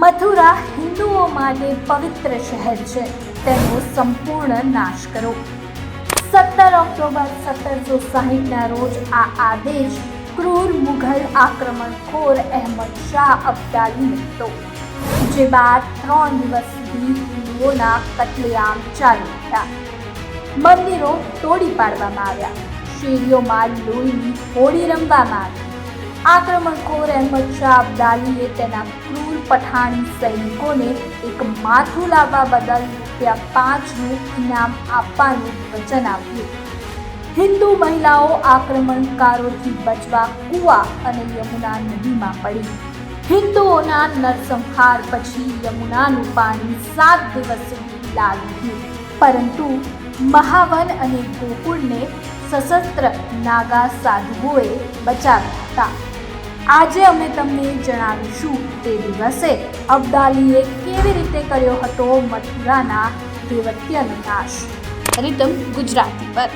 મથુરા હિન્દુઓ માટે પવિત્ર શહેર છે. તેનો સંપૂર્ણ નાશ કરો. સત્તર ઓક્ટોબર સત્તરસો સાહીઠના રોજ આ આદેશ ક્રૂર મુઘલ આક્રમણખોર અહેમદ શાહ અબ્દાલી હતો જે બાદ ત્રણ દિવસ સુધી હિન્દુઓના કતલેઆમ ચાલુ હતા મંદિરો તોડી પાડવામાં આવ્યા. શેરીઓમાં લોહીની હોળી રમવામાં આવી. આક્રમણખોર અહેમદ શાહ અબ્દાલીએ તેના ક્રૂર પઠાણી સૈનિકોને એક માથું લાવવા બદલ રૂપિયા પાંચનું ઇનામ આપવાનું વચન આપ્યું. હિન્દુ મહિલાઓ આક્રમણકારોથી બચવા કુવા અને યમુના નદીમાં પડી. હિન્દુઓના નરસંહાર પછી યમુનાનું પાણી સાત દિવસ સુધી લાગ્યું પરંતુ મહાવન અને ગોકુળને સશસ્ત્ર નાગા સાધુઓએ બચાવ્યા હતા. આજે અમે તમને જણાવીશું તે દિવસે અબ્દાલીએ કેવી રીતે કર્યો હતો મથુરાના દેવત્યનો નાશ. રીતમ ગુજરાતી પર.